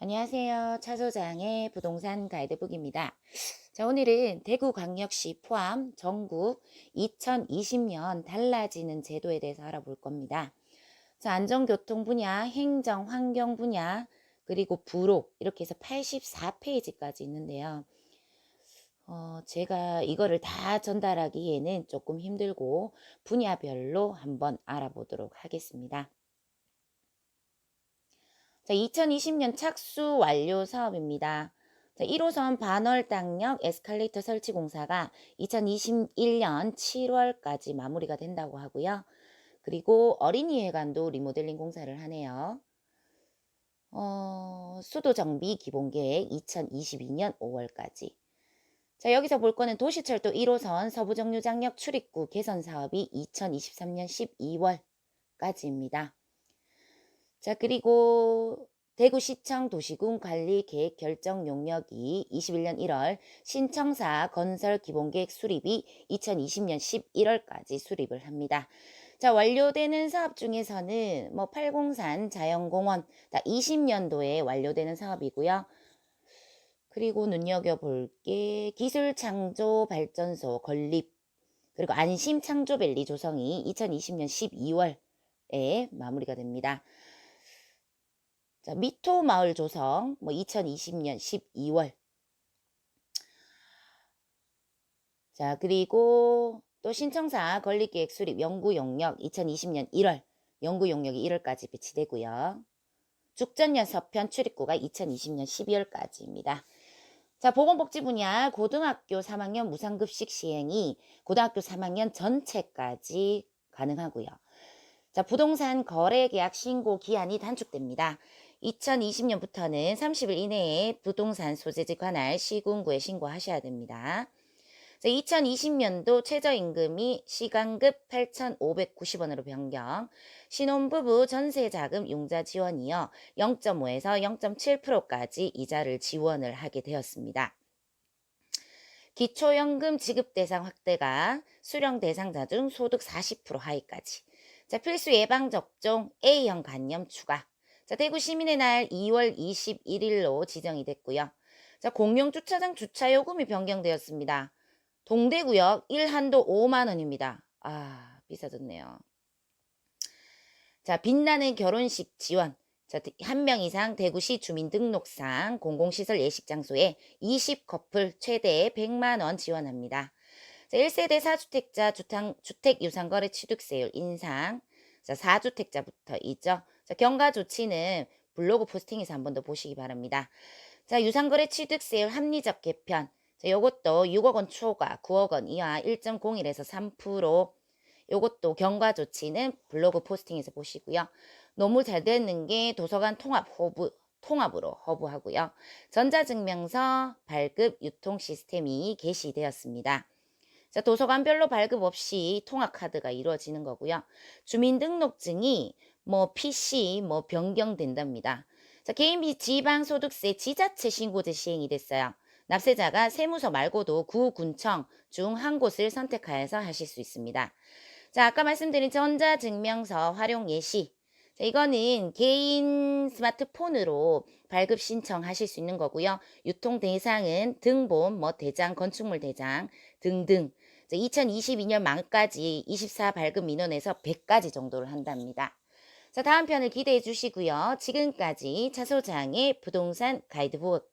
안녕하세요. 차소장의 부동산 가이드북입니다. 자, 오늘은 대구광역시 포함 전국 2020년 달라지는 제도에 대해서 알아볼 겁니다. 자, 안전교통 분야, 행정, 환경 분야, 그리고 부록 이렇게 해서 84페이지까지 있는데요. 어, 제가 이거를 다 전달하기에는 조금 힘들고 분야별로 한번 알아보도록 하겠습니다. 자, 2020년 착수 완료 사업입니다. 자, 1호선 반월당역 에스컬레이터 설치 공사가 2021년 7월까지 마무리가 된다고 하고요. 그리고 어린이회관도 리모델링 공사를 하네요. 어, 수도 정비 기본 계획 2022년 5월까지. 자, 여기서 볼 거는 도시철도 1호선 서부정류장역 출입구 개선 사업이 2023년 12월까지입니다. 자, 그리고 대구시청 도시군 관리 계획 결정 용역이 21년 1월 신청사 건설 기본계획 수립이 2020년 11월까지 수립을 합니다. 자, 완료되는 사업 중에서는 뭐 팔공산 자연공원 다 20년도에 완료되는 사업이고요. 그리고 눈여겨볼 게 기술창조 발전소 건립 그리고 안심창조밸리 조성이 2020년 12월에 마무리가 됩니다. 자, 미토 마을 조성 뭐 2020년 12월. 자, 그리고 또 신청사 건립계획 수립 연구 용역 2020년 1월. 연구 용역이 1월까지 배치되고요. 죽전년 서편 출입구가 2020년 12월까지입니다. 자, 보건복지 분야 고등학교 3학년 무상급식 시행이 고등학교 3학년 전체까지 가능하고요. 자, 부동산 거래 계약 신고 기한이 단축됩니다. 2020년부터는 30일 이내에 부동산 소재지 관할 시군구에 신고하셔야 됩니다. 2020년도 최저임금이 시간급 8,590원으로 변경, 신혼부부 전세자금 융자 지원이요 0.5에서 0.7%까지 이자를 지원을 하게 되었습니다. 기초연금 지급 대상 확대가 수령 대상자 중 소득 40% 하위까지. 자, 필수 예방접종 A형 간염 추가. 자, 대구 시민의 날 2월 21일로 지정이 됐고요. 자, 공용 주차장 주차 요금이 변경되었습니다. 동대구역 1한도 5만 원입니다. 아, 비싸졌네요. 자, 빛나는 결혼식 지원. 자, 한 명 이상 대구시 주민등록상 공공시설 예식장소에 20커플 최대 100만 원 지원합니다. 자, 1세대 4주택자 주택, 주택 유상거래 취득세율 인상. 자, 4주택자부터 있죠. 자, 경과 조치는 블로그 포스팅에서 한 번 더 보시기 바랍니다. 자, 유상거래 취득 세율 합리적 개편. 자, 요것도 6억 원 초과 9억 원 이하 1.01에서 3%. 요것도 경과 조치는 블로그 포스팅에서 보시고요. 너무 잘 되는 게 도서관 통합 허브 통합으로 허브하고요. 전자증명서 발급 유통 시스템이 개시되었습니다. 자, 도서관별로 발급 없이 통합 카드가 이루어지는 거고요. 주민등록증이 뭐 PC 뭐 변경된답니다. 자, 개인비 지방소득세 지자체 신고제 시행이 됐어요. 납세자가 세무서 말고도 구 군청 중 한 곳을 선택하여서 하실 수 있습니다. 자, 아까 말씀드린 전자증명서 활용 예시. 자, 이거는 개인 스마트폰으로 발급 신청하실 수 있는 거고요. 유통 대상은 등본, 뭐 대장, 건축물 대장 등등. 2022년 말까지 24 발급 민원에서 100가지 정도를 한답니다. 자, 다음 편을 기대해 주시고요. 지금까지 차소장의 부동산 가이드북